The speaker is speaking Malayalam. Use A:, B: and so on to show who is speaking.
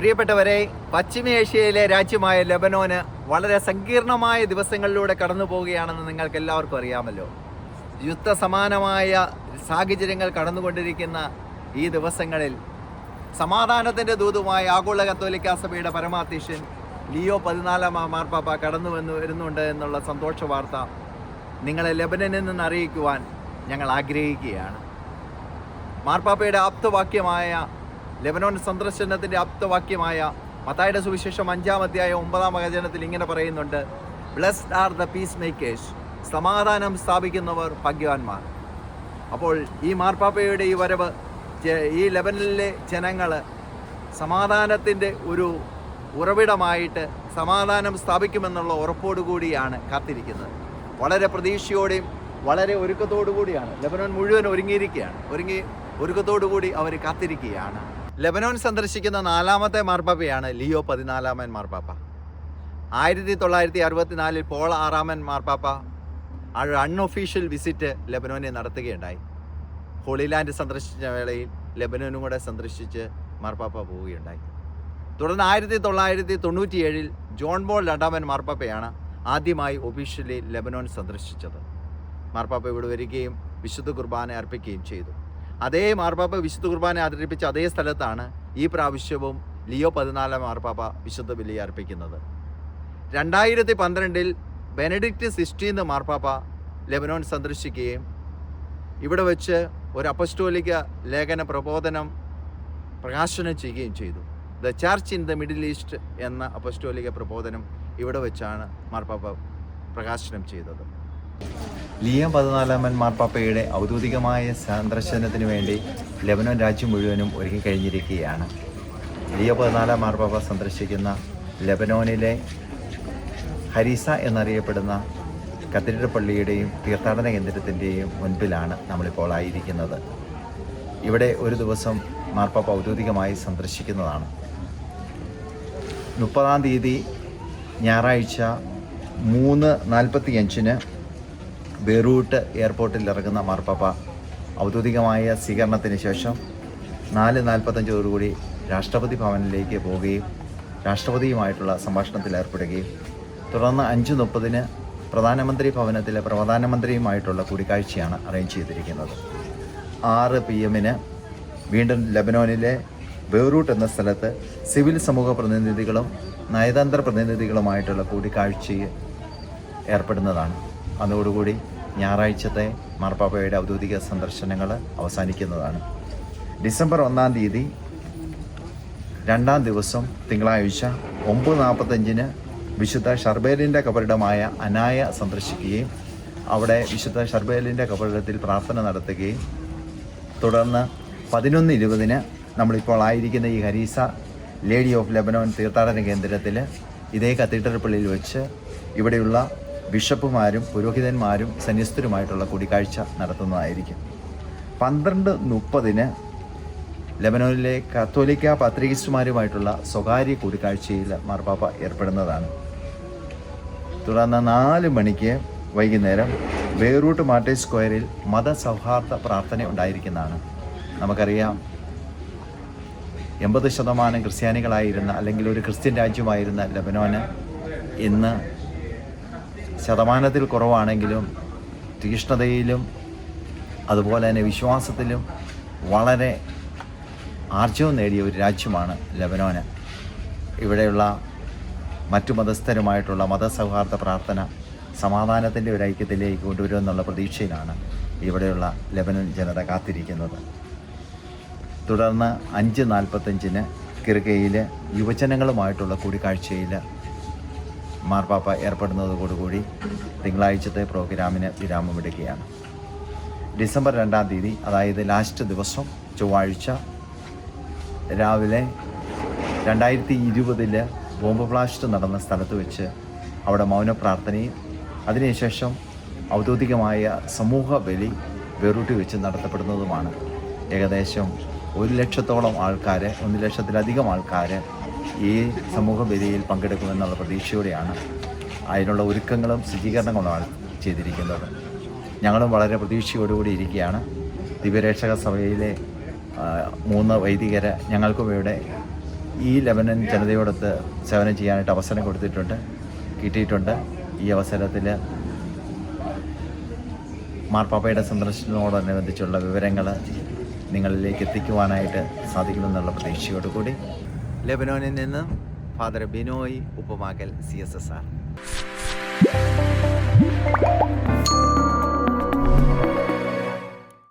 A: പ്രിയപ്പെട്ടവരെ പശ്ചിമേഷ്യയിലെ രാജ്യമായ ലെബനോന് വളരെ സങ്കീർണമായ ദിവസങ്ങളിലൂടെ കടന്നു പോവുകയാണെന്ന് നിങ്ങൾക്ക് എല്ലാവർക്കും അറിയാമല്ലോ. യുദ്ധസമാനമായ സാഹചര്യങ്ങൾ കടന്നുകൊണ്ടിരിക്കുന്ന ഈ ദിവസങ്ങളിൽ സമാധാനത്തിന്റെ ദൂതുമായ ആഗോള കത്തോലിക്ക സഭയുടെ പരമാധ്യക്ഷൻ ലിയോ പതിനാലാം മാർപ്പാപ്പ കടന്നു വന്നു വരുന്നുണ്ട് എന്നുള്ള സന്തോഷ വാർത്ത നിങ്ങളെ ലെബനനിൽ നിന്ന് അറിയിക്കുവാൻ ഞങ്ങൾ ആഗ്രഹിക്കുകയാണ്. മാർപ്പാപ്പയുടെ ആപ്തവാക്യമായ ലെബനോൻ സന്ദർശനത്തിന്റെ ആപ്തവാക്യമായ മത്തായുടെ സുവിശേഷം അഞ്ചാം അധ്യായം ഒമ്പതാം വചനത്തിൽ ഇങ്ങനെ പറയുന്നുണ്ട് blessed are the peacemakers സമാധാനം സ്ഥാപിക്കുന്നവർ ഭാഗ്യവാന്മാർ. അപ്പോൾ ഈ മാർപ്പാപ്പയുടെ ഈ വരവ് ഈ ലെബനിലെ ജനങ്ങൾ സമാധാനത്തിന്റെ ഒരു ഉറവിടമായിട്ട് സമാധാനം സ്ഥാപിക്കുമെന്നുള്ള ഉറപ്പോടുകൂടിയാണ് കാത്തിരിക്കുന്നത്. വളരെ പ്രതീക്ഷയോടെയും വളരെ ഒരുക്കത്തോടു കൂടിയാണ് ലെബനോൻ മുഴുവൻ ഒരുങ്ങിയിരിക്കുകയാണ്. ഒരുങ്ങി ഒരുക്കത്തോടു കൂടി അവർ കാത്തിരിക്കുകയാണ്. ലെബനോൻ സന്ദർശിക്കുന്ന നാലാമത്തെ മാർപ്പാപ്പയാണ് ലിയോ പതിനാലാമൻ മാർപ്പാപ്പ. ആയിരത്തി തൊള്ളായിരത്തി അറുപത്തിനാലിൽ പോൾ ആറാമൻ മാർപ്പാപ്പ ഒരു അൺഒഫീഷ്യൽ വിസിറ്റ് ലെബനോനെ നടത്തുകയുണ്ടായി. ഹോളിലാൻഡ് സന്ദർശിച്ച വേളയിൽ ലെബനോനും കൂടെ സന്ദർശിച്ച് മാർപ്പാപ്പ പോവുകയുണ്ടായി. തുടർന്ന് ആയിരത്തി തൊള്ളായിരത്തി തൊണ്ണൂറ്റിയേഴിൽ ജോൺ ബോൾ രണ്ടാമൻ മാർപ്പാപ്പയാണ് ആദ്യമായി ഒഫീഷ്യലി ലെബനോൻ സന്ദർശിച്ചത്. മാർപ്പാപ്പ ഇവിടെ വരികയും വിശുദ്ധ കുർബാന അർപ്പിക്കുകയും ചെയ്തു. അതേ മാർപ്പാപ്പ വിശുദ്ധ കുർബാന അവതരിപ്പിച്ച അതേ സ്ഥലത്താണ് ഈ പ്രാവശ്യവും ലിയോ പതിനാലാം മാർപ്പാപ്പ വിശുദ്ധ ബലി അർപ്പിക്കുന്നത്. രണ്ടായിരത്തി പന്ത്രണ്ടിൽ ബെനഡിക്റ്റ് സിസ്റ്റീന്ന് മാർപ്പാപ്പ ലെബനോൺ സന്ദർശിക്കുകയും ഇവിടെ വെച്ച് ഒരു അപ്പസ്റ്റോലിക ലേഖന പ്രബോധനം പ്രകാശനം ചെയ്യുകയും ചെയ്തു. The church in the Middle East എന്ന അപ്പസ്റ്റോലിക പ്രബോധനം ഇവിടെ വെച്ചാണ് മാർപ്പാപ്പ പ്രകാശനം ചെയ്തത്. ലിയം പതിനാലാമൻ മാർപ്പാപ്പയുടെ ഔദ്യോഗികമായ സന്ദർശനത്തിന് വേണ്ടി ലെബനോൻ രാജ്യം മുഴുവനും ഒരുങ്ങിക്കഴിഞ്ഞിരിക്കുകയാണ് ലിയോ പതിനാലാം മാർപ്പാപ്പ സന്ദർശിക്കുന്ന ലെബനോനിലെ ഹരീസ എന്നറിയപ്പെടുന്ന കത്തീഡ്രൽ പള്ളിയുടെയും തീർത്ഥാടന കേന്ദ്രത്തിന്റെയും മുൻപിലാണ് നമ്മളിപ്പോൾ ആയിരിക്കുന്നത്. ഇവിടെ ഒരു ദിവസം മാർപ്പാപ്പ ഔദ്യോഗികമായി സന്ദർശിക്കുന്നതാണ്. മുപ്പതാം തീയതി ഞായറാഴ്ച മൂന്ന് നാൽപ്പത്തി അഞ്ചിന് ബെറൂട്ട് എയർപോർട്ടിൽ ഇറങ്ങുന്ന മാർപ്പാപ്പ ഔദ്യോഗികമായ സ്വീകരണത്തിന് ശേഷം നാല് നാൽപ്പത്തഞ്ചോടുകൂടി രാഷ്ട്രപതി ഭവനിലേക്ക് പോവുകയും രാഷ്ട്രപതിയുമായിട്ടുള്ള സംഭാഷണത്തിൽ ഏർപ്പെടുകയും തുടർന്ന് അഞ്ച് മുപ്പതിന് പ്രധാനമന്ത്രി ഭവനത്തിലെ പ്രധാനമന്ത്രിയുമായിട്ടുള്ള കൂടിക്കാഴ്ചയാണ് അറേഞ്ച് ചെയ്തിരിക്കുന്നത്. ആറ് പി എമ്മിന് വീണ്ടും ലബനോനിലെ ബെയ്റൂട്ട് എന്ന സ്ഥലത്ത് സിവിൽ സമൂഹ പ്രതിനിധികളും നയതന്ത്ര പ്രതിനിധികളുമായിട്ടുള്ള കൂടിക്കാഴ്ചയിൽ ഏർപ്പെടുന്നതാണ്. അതോടുകൂടി ഞായറാഴ്ചത്തെ മാർപ്പാപ്പയുടെ ഔദ്യോഗിക സന്ദർശനങ്ങൾ അവസാനിക്കുന്നതാണ്. ഡിസംബർ ഒന്നാം തീയതി രണ്ടാം ദിവസം തിങ്കളാഴ്ച ഒമ്പത് നാൽപ്പത്തഞ്ചിന് വിശുദ്ധ ഷർബേലിന്റെ കബറിടമായ അനായ സന്ദർശിക്കുകയും അവിടെ വിശുദ്ധ ഷർബേലിന്റെ കബറിടത്തിൽ പ്രാർത്ഥന നടത്തുകയും തുടർന്ന് പതിനൊന്ന് ഇരുപതിന് നമ്മളിപ്പോൾ ആയിരിക്കുന്ന ഈ ഹരീസ ലേഡി ഓഫ് ലെബനോൻ തീർത്ഥാടന കേന്ദ്രത്തിൽ ഇതേ കത്തീഡ്രൽ പള്ളിയിൽ വെച്ച് ഇവിടെയുള്ള ബിഷപ്പുമാരും പുരോഹിതന്മാരും സന്യസ്തരുമായിട്ടുള്ള കൂടിക്കാഴ്ച നടത്തുന്നതായിരിക്കും. പന്ത്രണ്ട് മുപ്പതിന് ലെബനോനിലെ കത്തോലിക്ക പത്രികസ്റ്റുമാരുമായിട്ടുള്ള സ്വകാര്യ കൂടിക്കാഴ്ചയിൽ മാർപ്പാപ്പ ഏർപ്പെടുന്നതാണ്. തുടർന്ന് നാല് മണിക്ക് വൈകുന്നേരം ബെയ്റൂട്ട് മാർട്ടേ സ്ക്വയറിൽ മതസൗഹാർദ്ദ പ്രാർത്ഥന ഉണ്ടായിരിക്കുന്നതാണ്. നമുക്കറിയാം എൺപത് ശതമാനം ക്രിസ്ത്യാനികളായിരുന്ന അല്ലെങ്കിൽ ഒരു ക്രിസ്ത്യൻ രാജ്യമായിരുന്ന ലബനോന് ഇന്ന് ശതമാനത്തിൽ കുറവാണെങ്കിലും തീഷ്ണതയിലും അതുപോലെ തന്നെ വിശ്വാസത്തിലും വളരെ ആർജവം നേടിയ ഒരു രാജ്യമാണ് ലബനോന്. ഇവിടെയുള്ള മറ്റു മതസ്ഥരുമായിട്ടുള്ള മതസൗഹാർദ്ദ പ്രാർത്ഥന സമാധാനത്തിന്റെ ഒരു ഐക്യത്തിലേക്ക് കൊണ്ടുവരുമെന്നുള്ള പ്രതീക്ഷയിലാണ് ഇവിടെയുള്ള ലബനൻ ജനത കാത്തിരിക്കുന്നത്. തുടർന്ന് അഞ്ച് നാൽപ്പത്തഞ്ചിന് കിർഗയിൽ യുവജനങ്ങളുമായിട്ടുള്ള കൂടിക്കാഴ്ചയിൽ മാർപ്പാപ്പ ഏർപ്പെടുന്നതോടുകൂടി തിങ്കളാഴ്ചത്തെ പ്രോഗ്രാമിന് വിരാമമിടുകയാണ് ഡിസംബർ രണ്ടാം തീയതി അതായത് ലാസ്റ്റ് ദിവസം ചൊവ്വാഴ്ച രാവിലെ രണ്ടായിരത്തി ഇരുപതിൽ ബോംബ് ബ്ലാസ്റ്റ് നടന്ന സ്ഥലത്ത് വെച്ച് അവിടെ മൗനപ്രാർത്ഥനയും അതിനുശേഷം ഔദ്യോഗികമായ സമൂഹ ബലി ബെറൂട്ടി വെച്ച് നടത്തപ്പെടുന്നതുമാണ്. ഏകദേശം ഒരു ലക്ഷത്തോളം ആൾക്കാർ ഒന്ന് ലക്ഷത്തിലധികം ആൾക്കാർ ഈ സമൂഹ വേദിയിൽ പങ്കെടുക്കുമെന്നുള്ള പ്രതീക്ഷയോടെയാണ് അതിനുള്ള ഒരുക്കങ്ങളും സജ്ജീകരണങ്ങളുമാണ് ചെയ്തിരിക്കുന്നത്. ഞങ്ങളും വളരെ പ്രതീക്ഷയോടുകൂടി ഇരിക്കുകയാണ്. ദിവ്യരക്ഷക സഭയിലെ മൂന്ന് വൈദികരെ ഞങ്ങൾക്കും ഇവിടെ ഈ ലെബനൻ ജനതയോടൊത്ത് സേവനം ചെയ്യാനായിട്ട് അവസരം കൊടുത്തിട്ടുണ്ട് കിട്ടിയിട്ടുണ്ട്. ഈ അവസരത്തിൽ മാർപ്പാപ്പയുടെ സന്ദർശനത്തോടനുബന്ധിച്ചുള്ള വിവരങ്ങൾ നിങ്ങളിലേക്ക് എത്തിക്കുവാനായിട്ട് സാധിക്കുമെന്നുള്ള പ്രതീക്ഷയോടുകൂടി ലെബനോനിൽ നിന്ന് father Binoy Uppumackal C S S R.